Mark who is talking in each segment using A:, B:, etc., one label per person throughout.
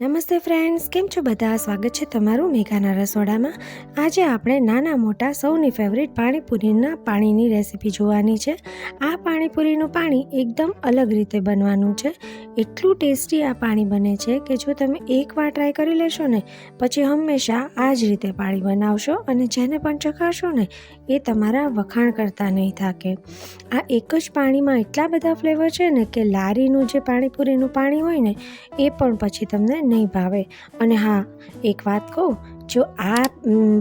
A: નમસ્તે ફ્રેન્ડ્સ કેમ છો બધા? સ્વાગત છે તમારું મેઘાના રસોડામાં. આજે આપણે નાના મોટા સૌની ફેવરિટ પાણીપુરીના પાણીની રેસીપી જોવાની છે. આ પાણીપુરીનું પાણી એકદમ અલગ રીતે બનવાનું છે. એટલું ટેસ્ટી આ પાણી બને છે કે જો તમે એકવાર ટ્રાય કરી લેશો ને, પછી હંમેશા આ જ રીતે પાણી બનાવશો અને જેને પણ ચખાશો ને, એ તમારા વખાણ કરતા નહીં થાકે. આ એક જ પાણીમાં એટલા બધા ફ્લેવર છે ને કે લારીનું જે પાણીપુરીનું પાણી હોય ને, એ પણ પછી તમને નહીં ભાવે. અને હા, એક વાત કહું, જો આ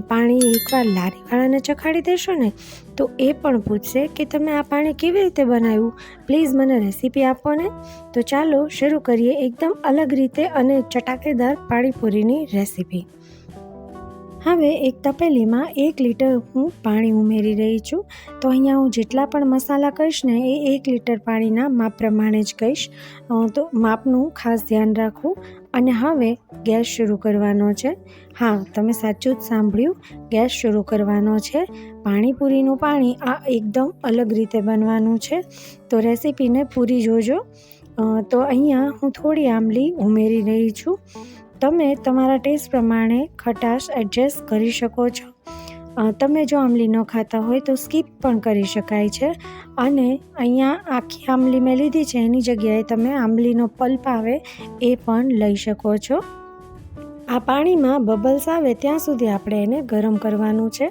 A: પાણી એકવાર લારીવાળાને ચખાડી દેશો ને, તો એ પણ પૂછશે કે તમે આ પાણી કેવી રીતે બનાવ્યું? પ્લીઝ મને રેસીપી આપો ને. તો ચાલો, શરૂ કરીએ એકદમ અલગ રીતે અને ચટાકેદાર પાણીપુરીની રેસીપી. હવે એક તપેલીમાં એક લીટર હું પાણી ઉમેરી રહી છું. તો અહીંયા હું જેટલા પણ મસાલા કહીશ ને એ એક લીટર પાણીના માપ પ્રમાણે જ કહીશ. તો માપનું ખાસ ધ્યાન રાખવું. અને હવે ગેસ શરૂ કરવાનો છે. હા, તમે સાચું જ સાંભળ્યું. ગેસ શરૂ કરવાનો છે. પાણીપુરીનું પાણી આ એકદમ અલગ રીતે બનવાનું છે. તો રેસીપીને પૂરી જોજો. તો અહીંયા હું થોડી આંબલી ઉમેરી રહી છું. તમે તમારા ટેસ્ટ પ્રમાણે ખટાશ એડજસ્ટ કરી શકો છો. તમે જો આંબલી ન ખાતા હોય તો સ્કીપ પણ કરી શકાય છે. અને અહીંયા આખી આમલી મેં લીધી છે, એની જગ્યાએ તમે આંબલીનો પલ્પ આવે એ પણ લઈ શકો છો. આ પાણીમાં બબલ્સ આવે ત્યાં સુધી આપણે એને ગરમ કરવાનું છે.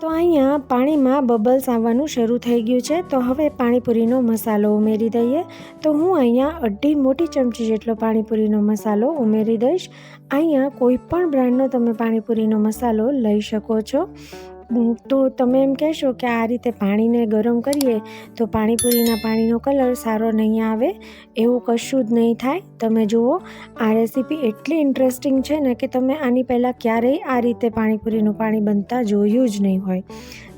A: તો અહીંયા પાણીમાં બબલ્સ આવવાનું શરૂ થઈ ગયું છે. તો હવે પાણીપુરીનો મસાલો ઉમેરી દઈએ. તો હું અહીંયા અઢી મોટી ચમચી જેટલો પાણીપુરીનો મસાલો ઉમેરી દઈશ. અહીંયા કોઈ પણ બ્રાન્ડનો તમે પાણીપુરીનો મસાલો લઈ શકો છો. તો તમે એમ કહેશો કે આ રીતે પાણીને ગરમ કરીએ, તો પાણીપુરીના પાણીનો કલર સારો નહીં આવે? એવું કશું જ નહીં થાય? તમે જુઓ, આ રેસીપી એટલી ઇન્ટરેસ્ટિંગ છે ને કે તમે આની પહેલાં ક્યારેય આ રીતે પાણીપુરીનું પાણી બનતા જોયું જ નહીં હોય.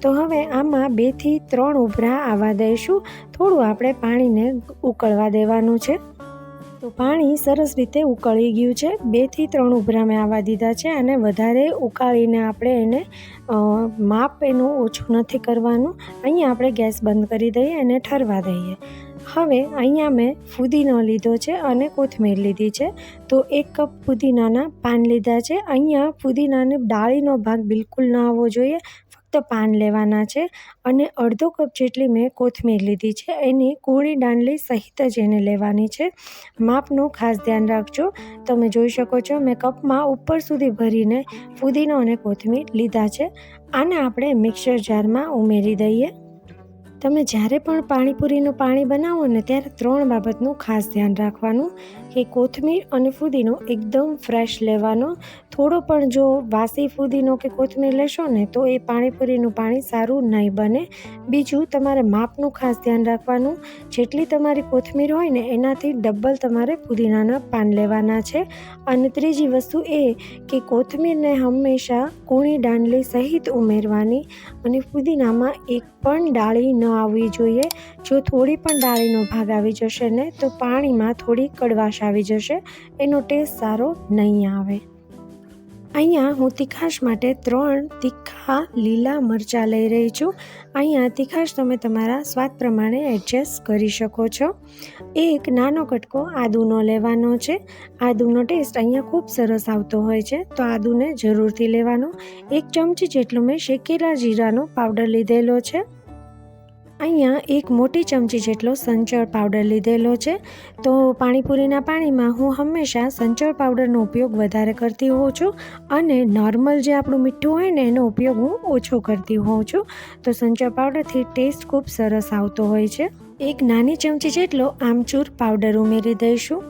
A: તો હવે આમાં બેથી ત્રણ ઉભરા આવવા દઈશું. થોડું આપણે પાણીને ઉકળવા દેવાનું છે. તો પાણી સરસ રીતે ઉકળી ગયું છે. બેથી ત્રણ ઉભરા મેં આવવા દીધા છે અને વધારે ઉકાળીને આપણે એને માપ એનું ઓછું નથી કરવાનું. અહીંયા આપણે ગેસ બંધ કરી દઈએ અને ઠરવા દઈએ. હવે અહીંયા મેં ફુદીનો લીધો છે અને કોથમીર લીધી છે. તો એક કપ ફુદીનાના પાન લીધા છે. અહીંયા ફુદીનાને ડાળીનો ભાગ બિલકુલ ન આવવો જોઈએ. ફક્ત પાન લેવાના છે અને અડધો કપ જેટલી મેં કોથમીર લીધી છે. એની કૂણી દાંડલી સહિત જ એને લેવાની છે. માપનું ખાસ ધ્યાન રાખજો. તમે જોઈ શકો છો, મેં કપમાં ઉપર સુધી ભરીને ફુદીનો અને કોથમીર લીધા છે. આને આપણે મિક્સર જારમાં ઉમેરી દઈએ. તમે જ્યારે પણ પાણીપુરીનું પાણી બનાવો ને ત્યારે ત્રણ બાબતનું ખાસ ધ્યાન રાખવાનું. કે કોથમીર અને ફુદીનો એકદમ ફ્રેશ લેવાનો. થોડો પણ જો વાસી ફુદીનો કે કોથમીર લેશો ને તો એ પાણીપુરીનું પાણી સારું નહીં બને. બીજું તમારે માપનું ખાસ ધ્યાન રાખવાનું. જેટલી તમારી કોથમીર હોય ને એનાથી ડબલ તમારે પુદીનાના પાન લેવાના છે. અને ત્રીજી વસ્તુ એ કે કોથમીરને હંમેશા કૂણી દાંડલી સહિત ઉમેરવાની. અને પુદીનામાં એક પણ ડાળી ન આવવી જોઈએ. જો થોડી પણ ડાળીનો ભાગ આવી જશે ને, તો પાણીમાં થોડી કડવાશ આવી જશે. એનો ટેસ્ટ સારો નહીં આવે. અહીંયા હું તીખાશ માટે ત્રણ તીખા લીલા મરચાં લઈ રહી છું. અહીંયા તીખાશ તમે તમારા સ્વાદ પ્રમાણે એડજસ્ટ કરી શકો છો. એક નાનો કટકો આદુનો લેવાનો છે. આદુનો ટેસ્ટ અહીંયા ખૂબ સરસ આવતો હોય છે, તો આદુને જરૂરથી લેવાનો. એક ચમચી જેટલો મેં શેકેલા જીરાનો પાવડર લીધેલો છે. અહીંયા એક મોટી ચમચી જેટલો સંચળ પાવડર લીધેલો છે. તો પાણીપુરીના પાણીમાં હું હંમેશા સંચળ પાવડરનો ઉપયોગ વધારે કરતી હોઉં છું અને નોર્મલ જે આપણું મીઠું હોય ને એનો ઉપયોગ હું ઓછો કરતી હોઉં છું. તો સંચળ પાવડરથી ટેસ્ટ ખૂબ સરસ આવતો હોય છે. એક નાની ચમચી જેટલો આમચૂર પાવડર ઉમેરી દઈશું.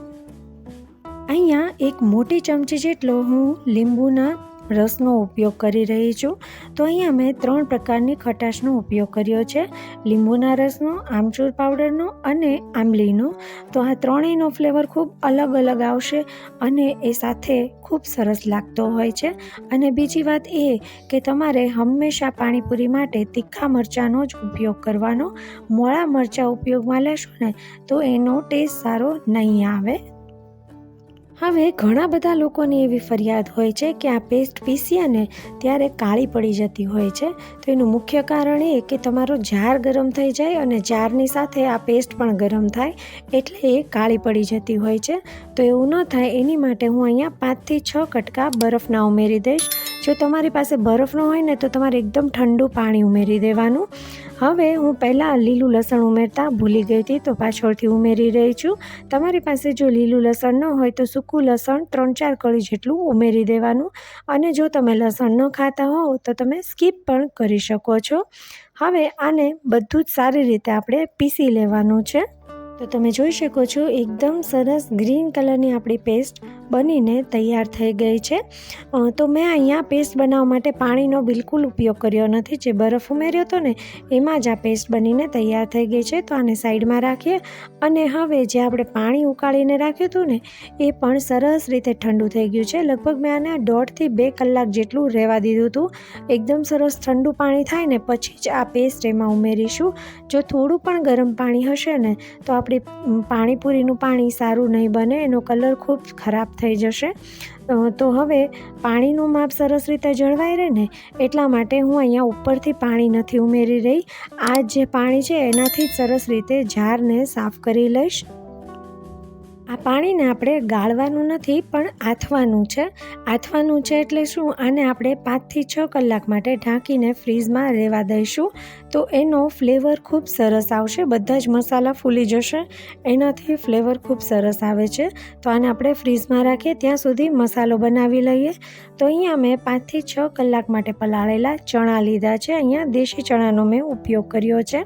A: અહીંયા એક મોટી ચમચી જેટલો હું લીંબુના રસનો ઉપયોગ કરી રહી છું. તો અહીંયા મેં ત્રણ પ્રકારની ખટાશનો ઉપયોગ કર્યો છે. લીંબુના રસનો, આમચૂર પાવડરનો અને આંબલીનો. તો આ ત્રણેયનો ફ્લેવર ખૂબ અલગ અલગ આવશે અને એ સાથે ખૂબ સરસ લાગતો હોય છે. અને બીજી વાત એ કે તમારે હંમેશા પાણીપુરી માટે તીખા મરચાંનો જ ઉપયોગ કરવાનો. મોળા મરચાં ઉપયોગમાં લેશો ને તો એનો ટેસ્ટ સારો નહીં આવે. હવે ઘણા બધા લોકોની એવી ફરિયાદ હોય છે કે આ પેસ્ટ પીસીએ ને ત્યારે કાળી પડી જતી હોય છે. તો એનું મુખ્ય કારણ એ કે તમારો જાર ગરમ થઈ જાય અને જારની સાથે આ પેસ્ટ પણ ગરમ થાય એટલે એ કાળી પડી જતી હોય છે. તો એવું ન થાય, એની માટે હું અહીંયા પાંચથી છ કટકા બરફના ઉમેરી દઈશ. જો તમારી પાસે બરફ ન હોય ને તો તમારે એકદમ ઠંડુ પાણી ઉમેરી દેવાનું. હવે હું પહેલાં લીલું લસણ ઉમેરતા ભૂલી ગઈ હતી, તો પાછળથી ઉમેરી રહી છું. તમારી પાસે જો લીલું લસણ ન હોય, તો સૂકું લસણ ત્રણ ચાર કળી જેટલું ઉમેરી દેવાનું. અને જો તમે લસણ ન ખાતા હોવ, તો તમે સ્કીપ પણ કરી શકો છો. હવે આને બધું જ સારી રીતે આપણે પીસી લેવાનું છે. તો તમે જોઈ શકો છો, એકદમ સરસ ગ્રીન કલરની આપણી પેસ્ટ બનીને તૈયાર થઈ ગઈ છે. તો મેં અહીંયા પેસ્ટ બનાવવા માટે પાણીનો બિલકુલ ઉપયોગ કર્યો નથી. જે બરફ ઉમેર્યો હતો ને, એમાં જ આ પેસ્ટ બનીને તૈયાર થઈ ગઈ છે. તો આને સાઈડમાં રાખીએ અને હવે જે આપણે પાણી ઉકાળીને રાખ્યું હતું ને, એ પણ સરસ રીતે ઠંડુ થઈ ગયું છે. લગભગ મેં આને દોઢથી બે કલાક જેટલું રહેવા દીધું હતું. એકદમ સરસ ઠંડુ પાણી થાય ને, પછી જ આ પેસ્ટ એમાં ઉમેરીશું. જો થોડું પણ ગરમ પાણી હશે ને, તો આપણી પાણીપુરીનું પાણી સારું નહીં બને, એનો કલર ખૂબ ખરાબ થઈ જશે. તો હવે પાણીનું માપ સરસ રીતે જળવાઈ રહે ને, એટલા માટે હું અહીંયા ઉપરથી પાણી નથી ઉમેરી રહી. આ જે પાણી છે, એનાથી જ સરસ રીતે જારને સાફ કરી લઈશ. આ પાણીને આપણે ગાળવાનું નથી, પણ આથવાનું છે. આથવાનું છે એટલે શું? આને આપણે પાંચથી છ કલાક માટે ઢાંકીને ફ્રીઝમાં રહેવા દઈશું. તો એનો ફ્લેવર ખૂબ સરસ આવશે. બધા જ મસાલા ફૂલી જશે. એનાથી ફ્લેવર ખૂબ સરસ આવે છે. તો આને આપણે ફ્રીઝમાં રાખીએ. ત્યાં સુધી મસાલો બનાવી લઈએ. તો અહીંયા મેં પાંચથી છ કલાક માટે પલાળેલા ચણા લીધા છે. અહીંયા દેશી ચણાનો મેં ઉપયોગ કર્યો છે.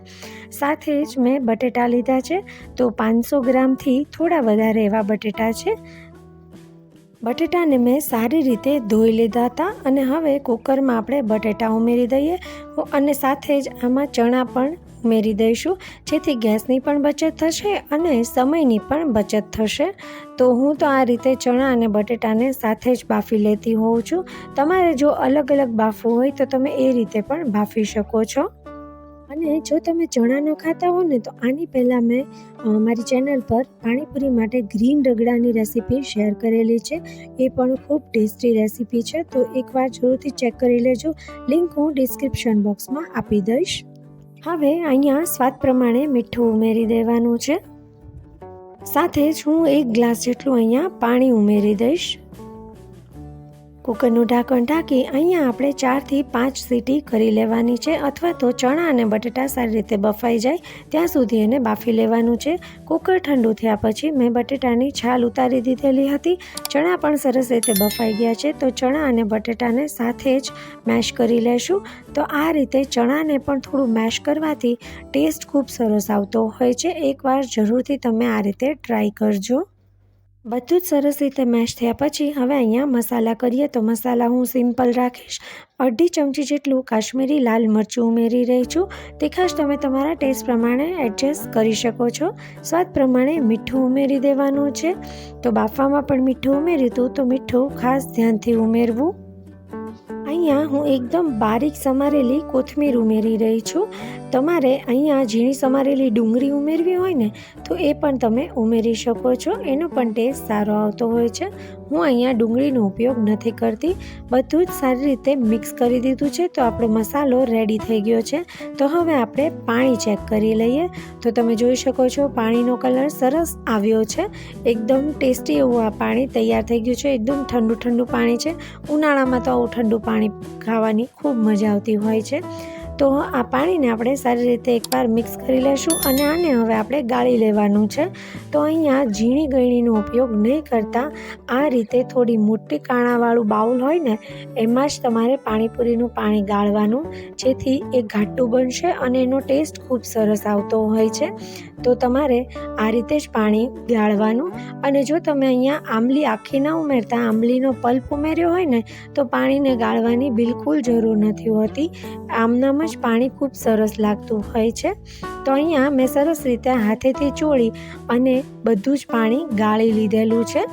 A: સાથે જ મેં બટેટા લીધા છે. તો પાંચસો ગ્રામથી થોડા વધારે એવા બટેટા છે. બટેટાને મેં સારી રીતે ધોઈ લીધા હતા અને હવે કુકરમાં આપણે બટેટા ઉમેરી દઈએ અને સાથે જ આમાં ચણા પણ ઉમેરી દઈશું. જેથી ગેસની પણ બચત થશે અને સમયની પણ બચત થશે. તો હું તો આ રીતે ચણા અને બટેટાને સાથે જ બાફી લેતી હોઉં છું. તમારે જો અલગ અલગ બાફવું હોય તો તમે એ રીતે પણ બાફી શકો છો. અને જો તમે ચણા ન ખાતા હો ને, તો આની પહેલાં મેં મારી ચેનલ પર પાણીપુરી માટે ગ્રીન રગડાની રેસીપી શેર કરેલી છે. એ પણ ખૂબ ટેસ્ટી રેસીપી છે. તો એકવાર જરૂરથી ચેક કરી લેજો. લિંક હું ડિસ્ક્રિપ્શન બોક્સમાં આપી દઈશ. હવે અહીંયા સ્વાદ પ્રમાણે મીઠું ઉમેરી દેવાનું છે. સાથે જ હું એક ગ્લાસ જેટલું અહીંયા પાણી ઉમેરી દઈશ. કુકરનું ઢાંકણ ઢાંકી અહીંયા આપણે ચારથી પાંચ સીટી કરી લેવાની છે અથવા તો ચણા અને બટેટા સારી રીતે બફાઈ જાય ત્યાં સુધી એને બાફી લેવાનું છે. કુકર ઠંડુ થયા પછી મેં બટેટાની છાલ ઉતારી દીધેલી હતી. ચણા પણ સરસ રીતે બફાઈ ગયા છે તો ચણા અને બટેટાને સાથે જ મેશ કરી લેશું. તો આ રીતે ચણાને પણ થોડું મેશ કરવાથી ટેસ્ટ ખૂબ સરસ આવતો હોય છે. એકવાર જરૂરથી તમે આ રીતે ટ્રાય કરજો. બધું જ સરસ રીતે મેશ થયા પછી હવે અહીંયા મસાલા કરીએ તો મસાલા હું સિમ્પલ રાખીશ. અડધી ચમચી જેટલું કાશ્મીરી લાલ મરચું ઉમેરી રહી છું. તીખાશ તમે તમારા ટેસ્ટ પ્રમાણે એડજસ્ટ કરી શકો છો. સ્વાદ પ્રમાણે મીઠું ઉમેરી દેવાનું છે. તો બાફવામાં પણ મીઠું ઉમેર્યું હતું તો મીઠું ખાસ ધ્યાનથી ઉમેરવું. અહીંયા હું એકદમ બારીક સમારેલી કોથમીર ઉમેરી રહી છું. તમારે અહીંયા ઝીણી સમારેલી ડુંગળી ઉમેરવી હોય ને, તો એ પણ તમે ઉમેરી શકો છો. એનો પણ ટેસ્ટ સારો આવતો હોય છે. હું અહીંયા ડુંગળીનો ઉપયોગ નથી કરતી. બધું જ સારી રીતે મિક્સ કરી દીધું છે, તો આપણો મસાલો રેડી થઈ ગયો છે. તો હવે આપણે પાણી ચેક કરી લઈએ. તો તમે જોઈ શકો છો, પાણીનો કલર સરસ આવ્યો છે. એકદમ ટેસ્ટી એવું આ પાણી તૈયાર થઈ ગયું છે. એકદમ ઠંડુ ઠંડુ પાણી છે. ઉનાળામાં તો આવું ઠંડુ પાણી ખાવાની ખૂબ મજા આવતી હોય છે. તો આ પાણીને આપણે સારી રીતે એકવાર મિક્સ કરી લેશું અને આને હવે આપણે ગાળી લેવાનું છે. તો અહીંયા ઝીણી ગળણીનો ઉપયોગ નહીં કરતા આ રીતે થોડી મોટી કાણાવાળું બાઉલ હોય ને, એમાં જ તમારે પાણીપુરીનું પાણી ગાળવાનું, જેથી એ ઘાટું બનશે અને એનો ટેસ્ટ ખૂબ સરસ આવતો હોય છે. તો તમારે આ રીતે જ પાણી ગાળવાનું અને જો તમે અહીંયા આંબલી આખી ના ઉમેરતા, આંબલીનો પલ્પ ઉમેર્યો હોય ને, તો પાણીને ગાળવાની બિલકુલ જરૂર નથી હોતી. આમનામ જ પાણી ખૂબ સરસ લાગતું હોય છે. તો અહીંયા મેં સરસ રીતે હાથેથી ચોળી અને બધું જ પાણી ગાળી લીધેલું છે.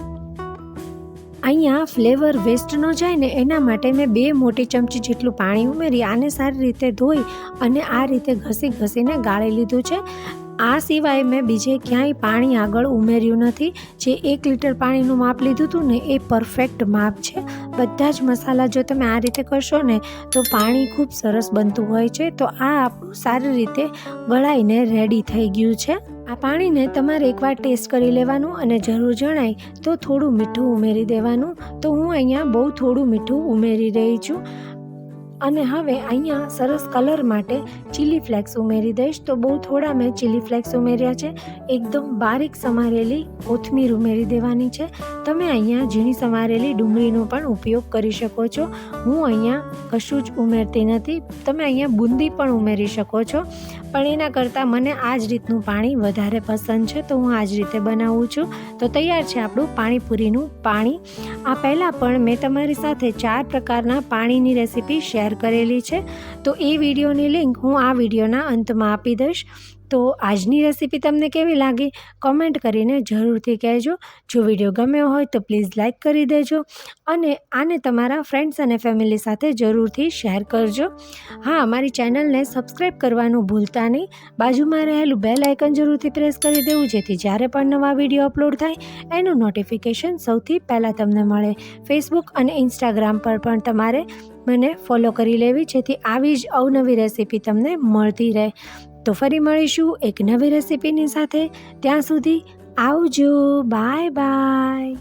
A: અહીંયા ફ્લેવર વેસ્ટ ન જાય ને એના માટે મેં બે મોટી ચમચી જેટલું પાણી ઉમેરી આને સારી રીતે ધોઈ અને આ રીતે ઘસી ઘસીને ગાળી લીધું છે. આ સિવાય મેં બીજે ક્યાંય પાણી આગળ ઉમેર્યું નથી. જે એક લીટર પાણીનું માપ લીધું હતું ને એ પરફેક્ટ માપ છે. બધા જ મસાલા જો તમે આ રીતે કરશો ને તો પાણી ખૂબ સરસ બનતું હોય છે. તો આ આપણું સારી રીતે ગળાઈને રેડી થઈ ગયું છે. આ પાણીને તમારે એકવાર ટેસ્ટ કરી લેવાનું અને જરૂર જણાય તો થોડું મીઠું ઉમેરી દેવાનું. તો હું અહીંયા બહુ થોડું મીઠું ઉમેરી રહી છું. અને હવે અહીંયા સરસ કલર માટે ચીલી ફ્લેક્સ ઉમેરી દઈશ. તો બહુ થોડા મેં ચીલી ફ્લેક્સ ઉમેર્યા છે. એકદમ બારીક સમારેલી કોથમીર ઉમેરી દેવાની છે. તમે અહીંયા ઝીણી સમારેલી ડુંગળીનો પણ ઉપયોગ કરી શકો છો. હું અહીંયા કશું જ ઉમેરતી નથી. તમે અહીંયા બુંદી પણ ઉમેરી શકો છો. પણ એના કરતાં મને આ જ રીતનું પાણી વધારે પસંદ છે. તો હું આ જ રીતે બનાવું છું. તો તૈયાર છે આપણું પાણીપુરીનું પાણી. આ પહેલાં પણ મેં તમારી સાથે ચાર પ્રકારના પાણીની રેસીપી શેર કરેલી છે. તો એ વિડીયોની લિંક હું આ વિડીયોના અંતમાં આપી દઈશ. તો આજની રેસીપી તમને કેવી લાગી? કમેન્ટ કરીને જરૂરથી કહેજો. જો વીડિયો ગમ્યો હોય તો પ્લીઝ લાઇક કરી દેજો અને આને તમારા ફ્રેન્ડ્સ અને ફેમિલી સાથે જરૂરથી શેર કરજો. હા, અમારી ચેનલને સબસ્ક્રાઈબ કરવાનું ભૂલતા નહીં. બાજુમાં રહેલું બેલ આઇકન જરૂરથી પ્રેસ કરી દેવું, જેથી જ્યારે પણ નવા વીડિયો અપલોડ થાય, એનું નોટિફિકેશન સૌથી પહેલાં તમને મળે. ફેસબુક અને ઇન્સ્ટાગ્રામ પર પણ તમારે મને ફોલો કરી લેવી, જેથી આવી જ અવનવી રેસીપી તમને મળતી રહે. તો ફરી મળીશું એક નવી રેસીપીની સાથે. ત્યાં સુધી આવજો. Bye bye.